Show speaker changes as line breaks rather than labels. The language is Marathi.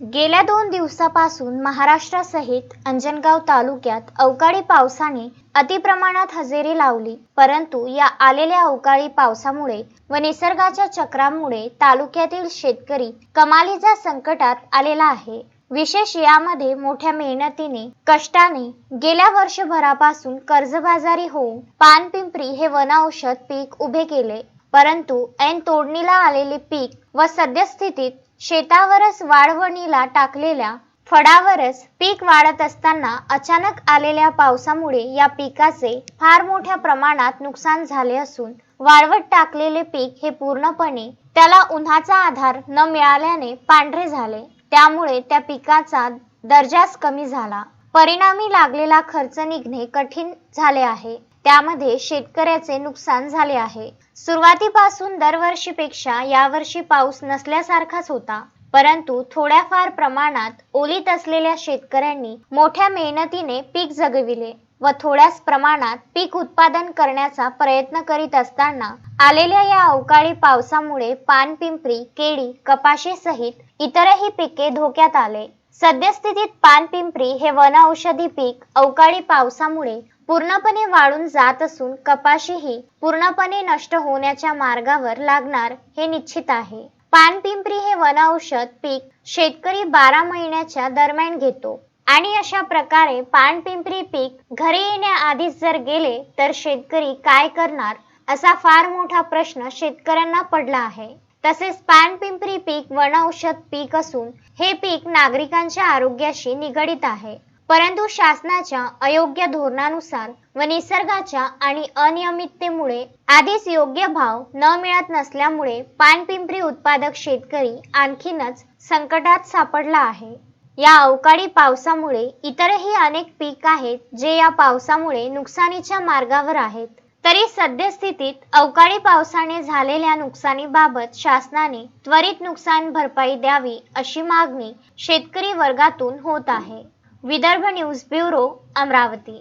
गेल्या दोन दिवसापासून महाराष्ट्रासहित अंजनगाव तालुक्यात अवकाळी पावसाने अतिप्रमाणात हजेरी लावली. परंतु या आलेल्या अवकाळी पावसामुळे व निसर्गाच्या चक्रामुळे तालुक्यातील शेतकरी कमालीच्या संकटात आलेला आहे. विशेष यामध्ये मोठ्या मेहनतीने कष्टाने गेल्या वर्षभरापासून कर्जबाजारी होऊन पानपिंपरी हे वनौषध पीक उभे केले. परंतु ऐन तोडणीला आलेले पीक व सद्यस्थितीत शेतावरच वाळवणीला टाकलेल्या फळावरच पीक वाढत असताना अचानक आलेल्या पावसामुळे या पिकाचे फार मोठ्या प्रमाणात नुकसान झाले असून वाळवट टाकलेले पीक हे पूर्णपणे त्याला उन्हाचा आधार न मिळाल्याने पांढरे झाले. त्यामुळे त्या पिकाचा दर्जाच कमी झाला. परिणामी लागलेला खर्च निघणे कठीण झाले आहे. त्यामध्ये शेतकऱ्याचे नुकसान झाले आहे. सुरुवातीपासून दरवर्षीपेक्षा यावर्षी पाऊस नसल्यासारखाच होता. परंतु थोड्याफार प्रमाणात ओलीत असलेल्या शेतकऱ्यांनी मोठ्या मेहनतीने पीक जगविले व थोड्याच प्रमाणात पीक उत्पादन करण्याचा प्रयत्न करीत असताना आलेल्या या अवकाळी पावसामुळे पानपिंपरी केळी कपाशी सहित इतरही पिके धोक्यात आले. सद्यस्थितीत पानपिंपरी हे वनऔषधी पीक अवकाळी पावसामुळे पूर्णपणे वाळून जात असून कपाशीही पूर्णपणे नष्ट होण्याच्या मार्गावर लागणार हे निश्चित आहे. पानपिंपरी हे वनौषध पीक शेतकरी बारा महिन्याच्या दरम्यान घेतो आणि अशा प्रकारे पानपिंपरी पीक घरी येण्याआधीच जर गेले तर शेतकरी काय करणार असा फार मोठा प्रश्न शेतकऱ्यांना पडला आहे. तसेच पानपिंपरी पीक वनौषध पीक असून हे पीक नागरिकांच्या आरोग्याशी निगडित आहे. परंतु शासनाच्या अयोग्य धोरणानुसार व निसर्गाच्या आणि अनियमिततेमुळे आधीच योग्य भाव न मिळत नसल्यामुळे पानपिंपरी उत्पादक शेतकरी आणखीनच संकटात सापडला आहे. या अवकाळी पावसामुळे इतरही अनेक पीक आहेत जे या पावसामुळे नुकसानीच्या मार्गावर आहेत. तरी सद्यस्थितीत अवकाळी पावसाने झालेल्या नुकसानीबाबत शासनाने त्वरित नुकसान भरपाई द्यावी अशी मागणी शेतकरी वर्गातून होत आहे. Vidarbha news bureau Amravati.